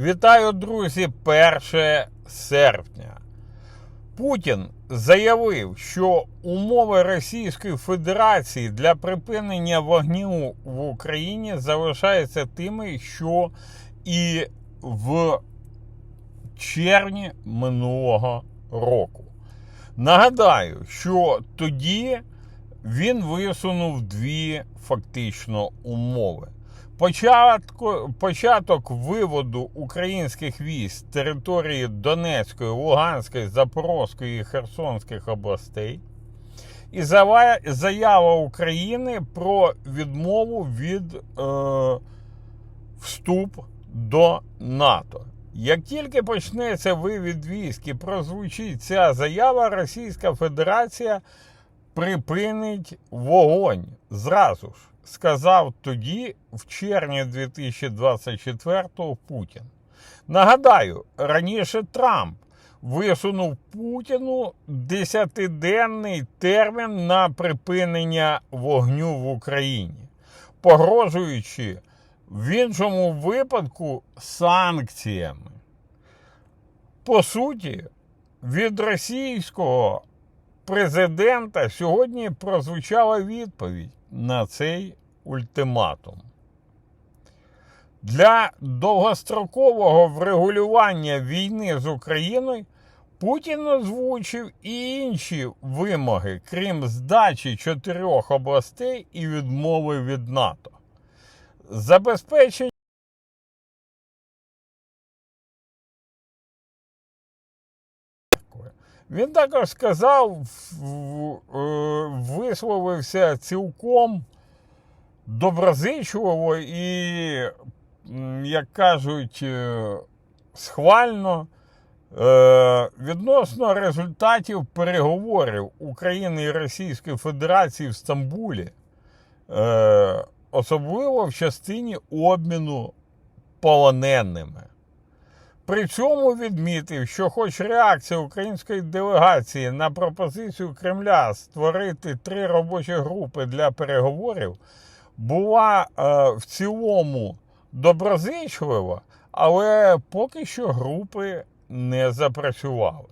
Вітаю, друзі, 1 серпня. Путін заявив, що умови Російської Федерації для припинення вогню в Україні залишаються тими, що і в червні минулого року. Нагадаю, що тоді він висунув дві фактично умови. Початку, початок виводу українських військ з території Донецької, Луганської, Запорозької і Херсонських областей і заява України про відмову від е, вступ до НАТО. Як тільки почнеться вивід військ і прозвучить ця заява, Російська Федерація припинить вогонь зразу ж, сказав тоді, в червні 2024-го Путін. Нагадаю, раніше Трамп висунув Путіну десятиденний термін на припинення вогню в Україні, погрожуючи в іншому випадку санкціями. По суті, від російського президента сьогодні прозвучала відповідь на цей ультиматум. Для довгострокового врегулювання війни з Україною Путін озвучив і інші вимоги, крім здачі чотирьох областей і відмови від НАТО. Забезпечення Він також сказав, е, висловився цілком доброзичливо і, як кажуть, е, схвально е, відносно результатів переговорів України і Російської Федерації в Стамбулі, особливо в частині обміну полоненими. При цьому відмітив, що хоч реакція української делегації на пропозицію Кремля створити три робочі групи для переговорів була е, в цілому доброзичлива, але поки що групи не запрацювали.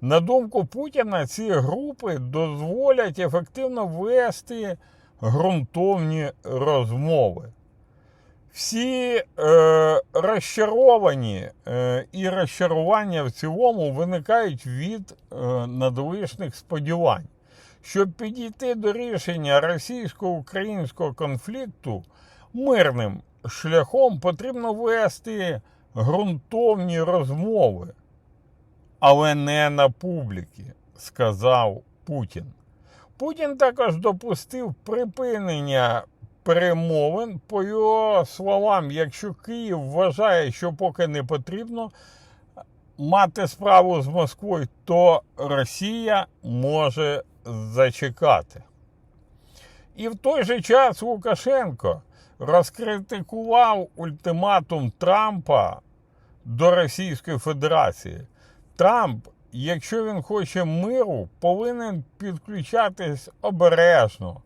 На думку Путіна, ці групи дозволять ефективно вести ґрунтовні розмови. Всі е, розчаровані е, і розчарування в цілому виникають від е, надвишних сподівань. Щоб підійти до рішення російсько-українського конфлікту мирним шляхом потрібно вести ґрунтовні розмови, але не на публіки, сказав Путін. Путін також допустив припинення перемовин. По його словам, якщо Київ вважає, що поки не потрібно мати справу з Москвою, то Росія може зачекати. І в той же час Лукашенко розкритикував ультиматум Трампа до Російської Федерації. Трамп, якщо він хоче миру, повинен підключатись обережно,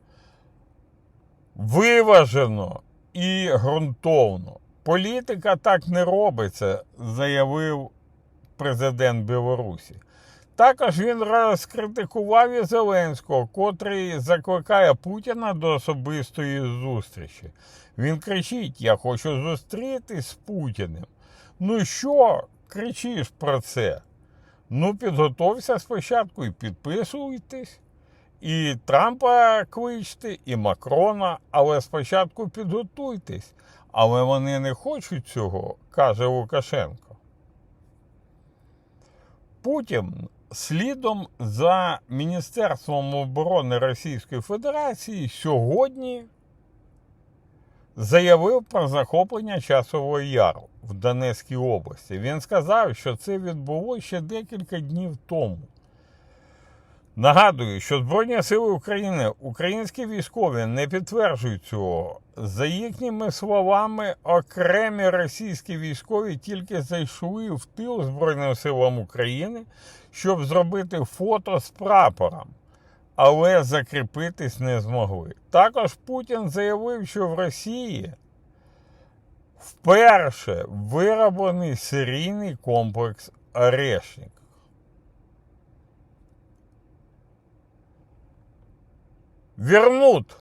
виважено і ґрунтовно. Політика так не робиться, заявив президент Білорусі. Також він розкритикував і Зеленського, котрий закликає Путіна до особистої зустрічі. Він кричить: Я хочу зустрітись з Путіним. Ну що кричиш про це? Ну, підготовся спочатку і підписуйтесь. І Трампа кличте, і Макрона, але спочатку підготуйтесь. Але вони не хочуть цього, каже Лукашенко. Путін слідом за Міністерством оборони Російської Федерації сьогодні заявив про захоплення часового яру в Донецькій області. Він сказав, що це відбулося ще декілька днів тому. Нагадую, що Збройні сили України, українські військові не підтверджують цього. За їхніми словами, окремі російські військові тільки зайшли в тил Збройним силам України, щоб зробити фото з прапором, але закріпитись не змогли. Також Путін заявив, що в Росії Вперше вироблений серійний комплекс Орешник. Вернут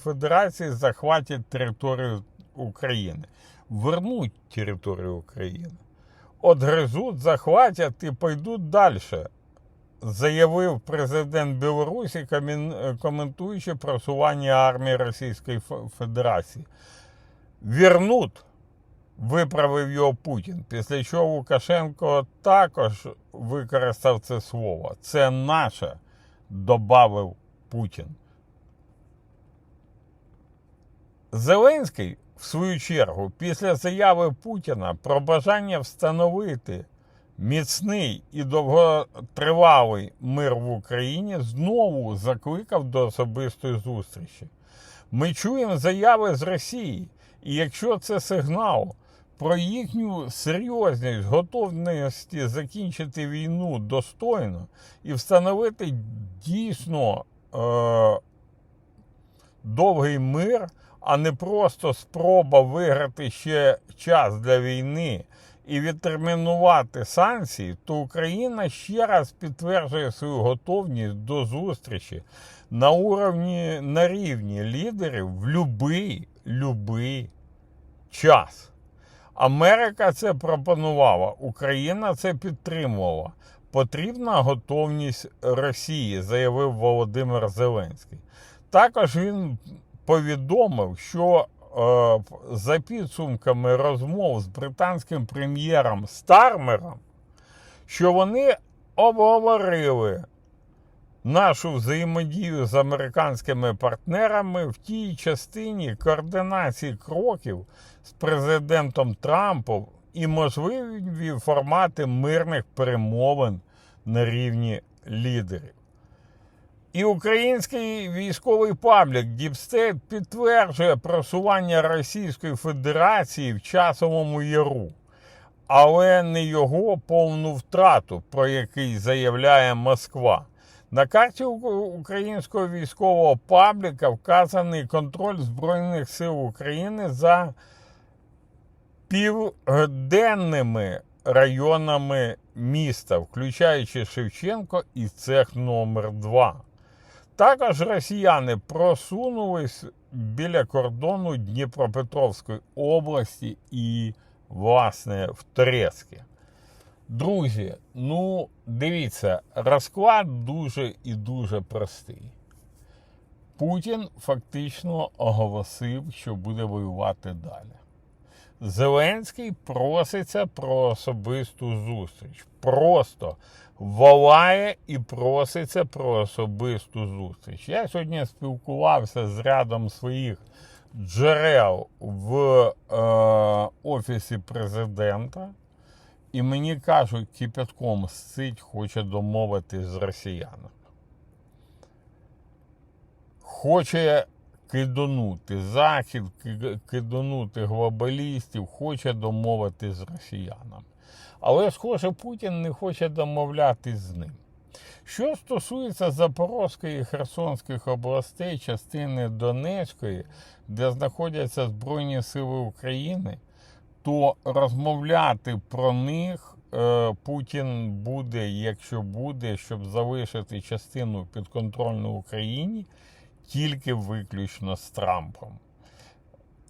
Федерації захватять територію України. Вернуть територію України. Отгризуть, захватять і пойдуть далі, заявив президент Білорусі, коментуючи просування армії Російської Федерації. Вернуть, виправив його Путін. Після чого Лукашенко також використав це слово. Це наше, добавив Путін. Зеленський, в свою чергу, після заяви Путіна про бажання встановити міцний і довготривалий мир в Україні, знову закликав до особистої зустрічі. Ми чуємо заяви з Росії, і якщо це сигнал про їхню серйозність, готовності закінчити війну достойно і встановити дійсно е- довгий мир, а не просто спроба виграти ще час для війни і відтермінувати санкції, то Україна ще раз підтверджує свою готовність до зустрічі на уровні на рівні лідерів в любий, любий час. Америка це пропонувала, Україна це підтримувала. Потрібна готовність Росії, заявив Володимир Зеленський. Також він повідомив, що е, за підсумками розмов з британським прем'єром Стармером, що вони обговорили нашу взаємодію з американськими партнерами в тій частині координації кроків з президентом Трампом і можливі формати мирних перемовин на рівні лідерів. І український військовий паблік Діпстейт підтверджує просування Російської Федерації в часовому яру, але не його повну втрату, про який заявляє Москва. На карті українського військового пабліка вказаний контроль Збройних сил України за південними районами міста, включаючи Шевченко і цех номер 2 також росіяни просунулись біля кордону Дніпропетровської області і, власне, в Трецьке. Друзі, ну дивіться, розклад дуже і дуже простий. Путін фактично оголосив, що буде воювати далі. Зеленський проситься про особисту зустріч. Просто волає і проситься про особисту зустріч. Я сьогодні спілкувався з рядом своїх джерел в е, офісі президента, і мені кажуть, кипятком сцить хоче домовитись з росіянами. Хоче киданути захід, киданути глобалістів, хоче домовитись з росіянами. Але, схоже, Путін не хоче домовлятись з ним. Що стосується Запорозької і Херсонських областей, частини Донецької, де знаходяться Збройні Сили України, то розмовляти про них е, Путін буде, якщо буде, щоб залишити частину підконтрольну Україні, тільки виключно з Трампом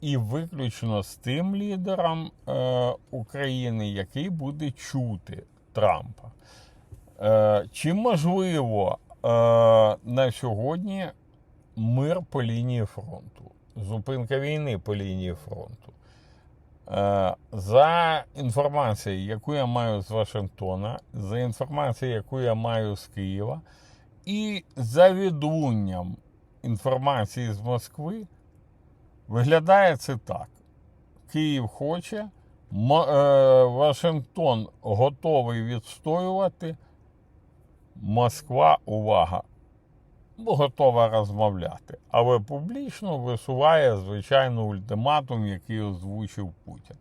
і виключно з тим лідером е, України, який буде чути Трампа. Е, Чи можливо е, на сьогодні мир по лінії фронту, зупинка війни по лінії фронту? Е, за інформацією, яку я маю з Вашингтона, за інформацією, яку я маю з Києва, і за відлунням інформації з Москви. Виглядає це так. Київ хоче, е, Вашингтон готовий відстоювати. Москва, увага, готова розмовляти. Але публічно висуває, звичайно, ультиматум, який озвучив Путін.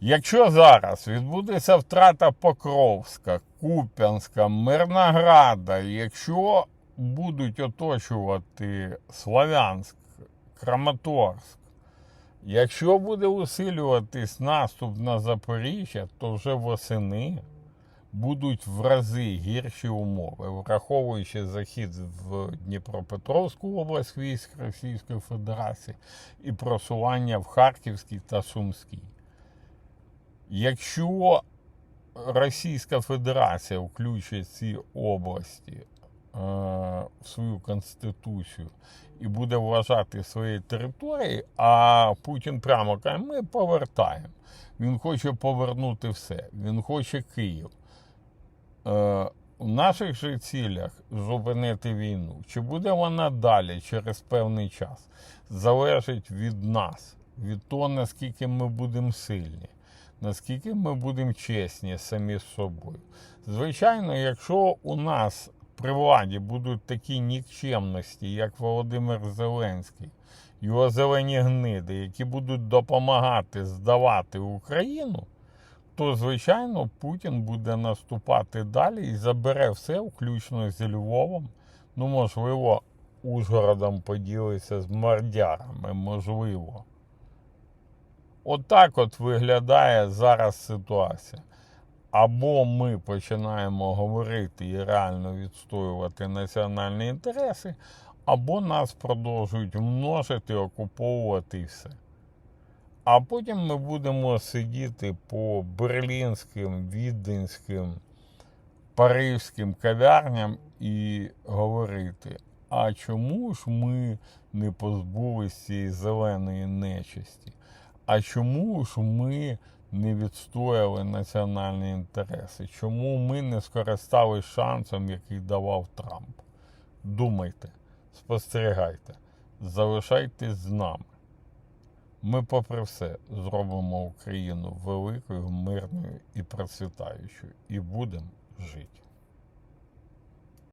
Якщо зараз відбудеться втрата Покровська, Куп'янська, Мирнограда, якщо будуть оточувати Славянськ, Краматорськ, якщо буде усилюватись наступ на Запоріжжя, то вже восени будуть в рази гірші умови, враховуючи захід в Дніпропетровську область військ Російської Федерації і просування в Харківській та Сумській. Якщо Російська Федерація включить ці області е, в свою конституцію і буде вважати свої території, а Путін прямо каже, ми повертаємо. Він хоче повернути все. Він хоче Київ. Е, у наших же цілях зупинити війну. Чи буде вона далі через певний час, залежить від нас, від того, наскільки ми будемо сильні, наскільки ми будемо чесні самі з собою. Звичайно, якщо у нас при владі будуть такі нікчемності, як Володимир Зеленський, його зелені гниди, які будуть допомагати здавати Україну, то, звичайно, Путін буде наступати далі і забере все, включно зі Львовом. Ну, можливо, Ужгородом поділиться з мордярами, можливо. Отак от виглядає зараз ситуація. Або ми починаємо говорити і реально відстоювати національні інтереси, або нас продовжують множити, окуповувати все. А потім ми будемо сидіти по берлінським, віденським, паризьким кав'ярням і говорити, а чому ж ми не позбулися цієї зеленої нечисті? А чому ж ми не відстояли національні інтереси? Чому ми не скористалися шансом, який давав Трамп? Думайте, спостерігайте, залишайтесь з нами. Ми, попри все, зробимо Україну великою, мирною і процвітаючою, і будемо жити.